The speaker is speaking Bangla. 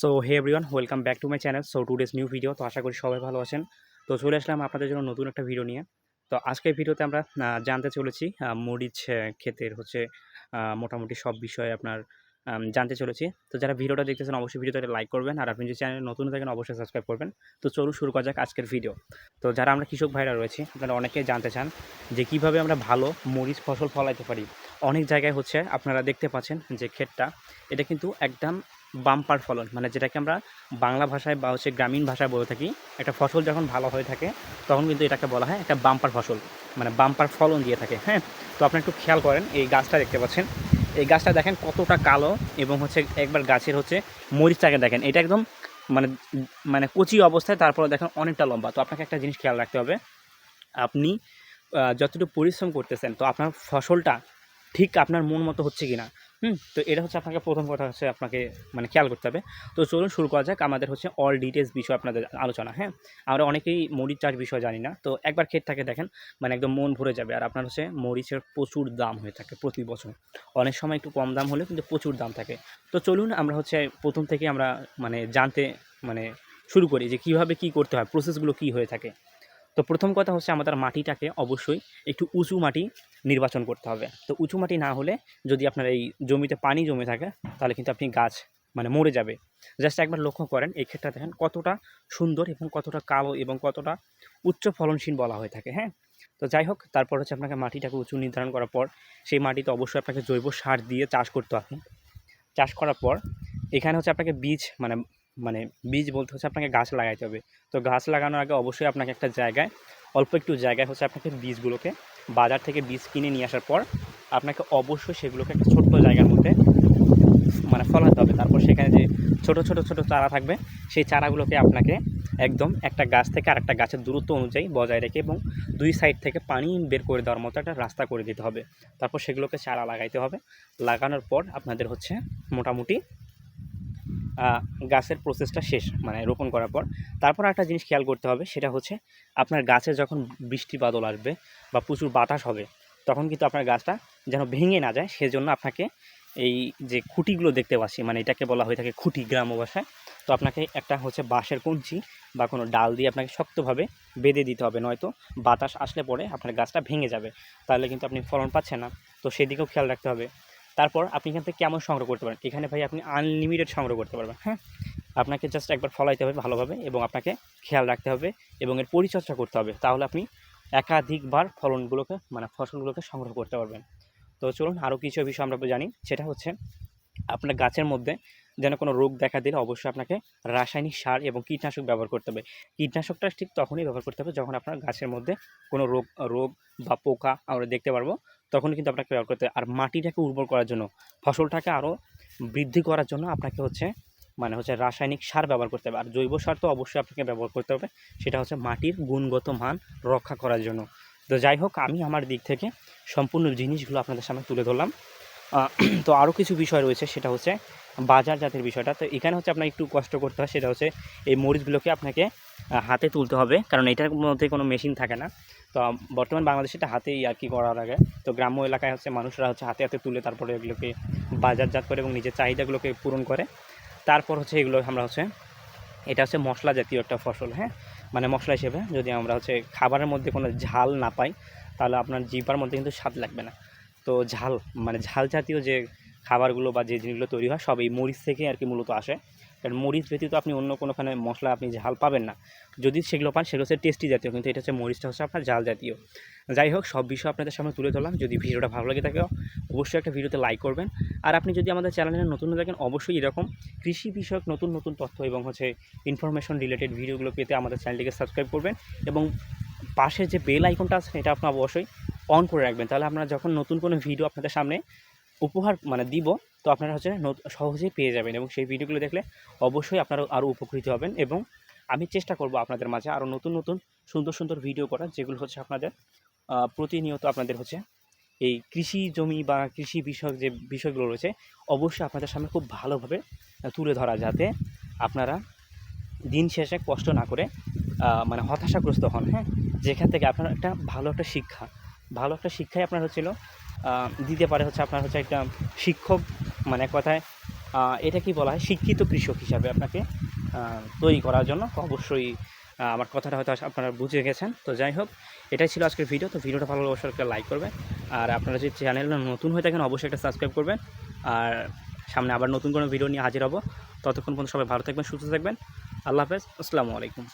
So hey everyone welcome back to my channel so today's new video তো আশা করি সবাই ভালো আছেন। তো চলে আসলাম আপনাদের জন্য নতুন একটা ভিডিও নিয়ে। তো আজকের ভিডিওতে আমরা জানতে চলেছি মরিচ ক্ষেতের হচ্ছে মোটামুটি সব বিষয়ে আপনার জানতে চলেছি। তো যারা ভিডিওটা দেখতেছেন, অবশ্যই ভিডিওটা লাইক করবেন। আর আপনি যে চ্যানেল নতুন থাকেন, অবশ্যই সাবস্ক্রাইব করবেন। তো চলুন শুরু করা যাক আজকের ভিডিও তো যারা আমরা কৃষক ভাইরা রয়েছি, আপনারা অনেকেই জানতে চান যে কীভাবে আমরা ভালো মরিচ ফসল ফলাইতে পারি। অনেক জায়গায় হচ্ছে, আপনারা দেখতে পাচ্ছেন যে ক্ষেতটা, এটা কিন্তু একদম বাম্পার ফলন মানে যেটাকে আমরা বাংলা ভাষায় বা হচ্ছে গ্রামীণ ভাষায় বলে থাকি, একটা ফসল যখন ভালো হয়ে থাকে, তখন কিন্তু এটাকে বলা হয় একটা বাম্পার ফসল মানে বাম্পার ফলন দিয়ে থাকে হ্যাঁ? তো আপনি একটু খেয়াল করেন, এই গাছটা দেখতে পাচ্ছেন। এই গাছটা দেখেন কতটা কালো এবং হচ্ছে একবার গাছের হচ্ছে মরিচটাকে দেখেন, এটা একদম মানে মানে কচি অবস্থায়, তারপরে দেখেন অনেকটা লম্বা। তো আপনাকে একটা জিনিস খেয়াল রাখতে হবে, আপনি যতটুকু পরিশ্রম করতেছেন, তো আপনার ফসলটা ঠিক আপনার মন মতো হচ্ছে কি না হুম, তো এটা হচ্ছে আপনাকে প্রথম কথা হচ্ছে আপনাকে মানে খেয়াল করতে হবে। তো চলুন শুরু করা যাক, আমাদের হচ্ছে অল ডিটেলস বিষয় আপনাদের আলোচনা হ্যাঁ? আমরা অনেকেই মরিচ চাষ বিষয় জানি না, তো একবার ক্ষেতটাকে দেখেন মানে একদম মন ভরে যাবে। আর আপনার হচ্ছে মরিচের প্রচুর দাম হয়ে থাকে প্রতি বছর। অনেক সময় একটু কম দাম হলেও কিন্তু প্রচুর দাম থাকে। তো চলুন আমরা হচ্ছে প্রথম থেকে আমরা মানে জানতে মানে শুরু করি যে কীভাবে কি করতে হয় প্রসেসগুলো কি হয়ে থাকে। তো প্রথম কথা হচ্ছে আমাদের মাটিটাকে অবশ্যই একটু উঁচু মাটি নির্বাচন করতে হবে। তো উঁচু মাটি না হলে যদি আপনার এই জমিতে পানি জমে থাকে, তাহলে কিন্তু আপনি গাছ মানে মরে যাবে। জাস্ট একবার লক্ষ্য করেন, এই ক্ষেত্রে দেখেন কতটা সুন্দর এবং কতটা কালো এবং কতটা উচ্চ ফলনশীল বলা হয়ে থাকে হ্যাঁ? তো যাই হোক, তারপর হচ্ছে আপনাকে মাটিটাকে উঁচু নির্ধারণ করার পর, সেই মাটিতে অবশ্যই আপনাকে জৈব সার দিয়ে চাষ করতে হবে। চাষ করার পর, এখানে হচ্ছে আপনাকে বীজ মানে মানে বীজ বলতে হচ্ছে আপনাকে গাছ লাগাইতে হবে। তো গাছ লাগানোর আগে অবশ্যই আপনাকে একটা জায়গায়, অল্প একটু জায়গায় হচ্ছে আপনাকে বীজগুলোকে বাজার থেকে বীজ কিনে নিয়ে আসার পর আপনাকে অবশ্যই সেগুলোকে একটা ছোট্ট জায়গার মধ্যে মানে ফলাতে হবে। তারপর সেখানে যে ছোট ছোট ছোট চারা থাকবে, সেই চারাগুলোকে আপনাকে একদম একটা গাছ থেকে আরেকটা গাছের দূরত্ব অনুযায়ী বজায় রেখে এবং দুই সাইড থেকে পানি বের করে দেওয়ার মতো একটা রাস্তা করে দিতে হবে। তারপর সেগুলোকে চারা লাগাইতে হবে। লাগানোর পর আপনাদের হচ্ছে মোটামুটি গাছের প্রসেসটা শেষ মানে রোপণ করার পর। তারপর একটা জিনিস খেয়াল করতে হবে, সেটা হচ্ছে আপনার গাছে যখন বৃষ্টি বাদল আসবে বা প্রচুর বাতাস হবে, তখন কিন্তু আপনার গাছটা যেন ভেঙে না যায়। সেজন্য আপনাকে এই যে খুঁটিগুলো দেখতে পাচ্ছি মানে এটাকে বলা হয়ে থাকে খুঁটি গ্রাম্য ভাষায় তো আপনাকে একটা হচ্ছে বাঁশের কঞ্চি বা কোনো ডাল দিয়ে আপনাকে শক্তভাবে বেঁধে দিতে হবে, নয়তো বাতাস আসলে পরে আপনার গাছটা ভেঙে যাবে। তাহলে কিন্তু আপনি ফলন পাচ্ছেন না। তো সেদিকেও খেয়াল রাখতে হবে। তারপর আপনি এখান থেকে কেমন সংগ্রহ করতে পারেন? এখানে ভাই আপনি আনলিমিটেড সংগ্রহ করতে পারবেন। হ্যাঁ? আপনাকে জাস্ট একবার ফলাইতে হবে ভালোভাবে এবং আপনাকে খেয়াল রাখতে হবে এবং এর পরিচর্যা করতে হবে। তাহলে আপনি একাধিকবার ফলনগুলোকে মানে ফসলগুলোকে সংগ্রহ করতে পারবেন। তো চলুন আরও কিছু বিষয় আমরা জানি। সেটা হচ্ছে, আপনার গাছের মধ্যে যেন কোনো রোগ দেখা দিলে অবশ্যই আপনাকে রাসায়নিক সার এবং কীটনাশক ব্যবহার করতে হবে। কীটনাশকটা ঠিক তখনই ব্যবহার করতে হবে যখন আপনার গাছের মধ্যে কোনো রোগ রোগ বা পোকা আমরা দেখতে পারব। তখন কিন্তু আপনাকে ব্যবহার করতে আর মাটিটাকে উর্বর করার জন্য, ফসলটাকে আরও বৃদ্ধি করার জন্য আপনাকে হচ্ছে মানে হচ্ছে রাসায়নিক সার ব্যবহার করতে হবে। আর জৈব সার তো অবশ্যই আপনাকে ব্যবহার করতে হবে, সেটা হচ্ছে মাটির গুণগত মান রক্ষা করার জন্য। তো যাই হোক, আমি আমার দিক থেকে সম্পূর্ণ জিনিসগুলো আপনাদের সামনে তুলে ধরলাম। তো আরও কিছু বিষয় রয়েছে, সেটা হচ্ছে বাজার জাতের বিষয়টা। তো এখানে হচ্ছে আপনার একটু কষ্ট করতে হয়, সেটা হচ্ছে এই মরিচগুলোকে আপনাকে হাতে তুলতে হবে, কারণ এটার মধ্যে কোনো মেশিন থাকে না। তো বর্তমান বাংলাদেশে এটা হাতেই আর কি করার আগে। তো গ্রাম্য এলাকায় হচ্ছে মানুষরা হচ্ছে হাতে হাতে তুলে তারপরে এগুলোকে বাজারজাত করে এবং নিজের চাহিদাগুলোকে পূরণ করে। তারপর হচ্ছে এগুলো আমরা হচ্ছে, এটা হচ্ছে মশলা জাতীয় একটা ফসল হ্যাঁ? মানে মশলা হিসেবে যদি আমরা হচ্ছে খাবারের মধ্যে কোনো ঝাল না পাই, তাহলে আপনার জিভার মধ্যে কিন্তু স্বাদ লাগবে না। তো ঝাল মানে ঝাল জাতীয় যে খাবারগুলো বা যে জিনিসগুলো তৈরি হয়, সব এই মরিচ থেকে আর কি মূলত আসে। কারণ মরিচ ব্যতীত আপনি অন্য কোনোখানে মশলা আপনি ঝাল পাবেন না। যদি সেগুলো পান, সেগুলো হচ্ছে টেস্টি জাতীয়, কিন্তু এটা হচ্ছে মরিচটা হচ্ছে আপনার ঝাল জাতীয়। যাই হোক, সব বিষয় আপনাদের সামনে তুলে ধরলাম। যদি ভিডিওটা ভালো লাগে থাকে, অবশ্যই একটা ভিডিওতে লাইক করবেন। আর আপনি যদি আমাদের চ্যানেলে নতুন হয়ে থাকেন, অবশ্যই এরকম কৃষি বিষয়ক নতুন নতুন তথ্য এবং হচ্ছে ইনফরমেশন রিলেটেড ভিডিওগুলো পেতে আমাদের চ্যানেলটিকে সাবস্ক্রাইব করবেন এবং পাশে যে বেল আইকনটা আছে, এটা আপনার অবশ্যই অন করে রাখবেন। তাহলে আপনারা যখন নতুন কোনো ভিডিও আপনাদের সামনে উপহার মানে দিব তো আপনারা হচ্ছে সহজেই পেয়ে যাবেন এবং সেই ভিডিওগুলো দেখলে অবশ্যই আপনারা আরও উপকৃত হবেন এবং আমি চেষ্টা করব আপনাদের মাঝে আরও নতুন নতুন, সুন্দর সুন্দর ভিডিও করার, যেগুলো হচ্ছে আপনাদের প্রতিনিয়ত আপনাদের হচ্ছে এই কৃষি জমি বা কৃষি বিষয়ক যে বিষয়গুলো রয়েছে, অবশ্যই আপনাদের সামনে খুব ভালোভাবে তুলে ধরা যাতে আপনারা দিন শেষে কষ্ট না করে মানে হতাশাগ্রস্ত হন হ্যাঁ? যেখান থেকে আপনার একটা ভালো একটা শিক্ষা, ভালো একটা শিক্ষাই আপনার হচ্ছিল দিতে পারে হচ্ছে আপনার হচ্ছে একটা শিক্ষক মানে কথায় এটা কি বলা হয়? শিক্ষিত কৃষক হিসাবে আপনাকে তৈরি করার জন্য অবশ্যই আমার কথাটা হয়তো আপনারা বুঝে গেছেন। তো যাই হোক, এটাই ছিল আজকের ভিডিও। তো ভিডিওটা ভালো অবশ্যই একটা লাইক করবেন। আর আপনারা যদি চ্যানেল নতুন হয়ে থাকেন, অবশ্যই একটা সাবস্ক্রাইব করবেন। আর সামনে আবার নতুন কোনো ভিডিও নিয়ে হাজির হব। ততক্ষণ পর্যন্ত সবাই ভালো থাকবেন, সুস্থ থাকবেন। আল্লাহ হাফেজ। আসসালামু আলাইকুম।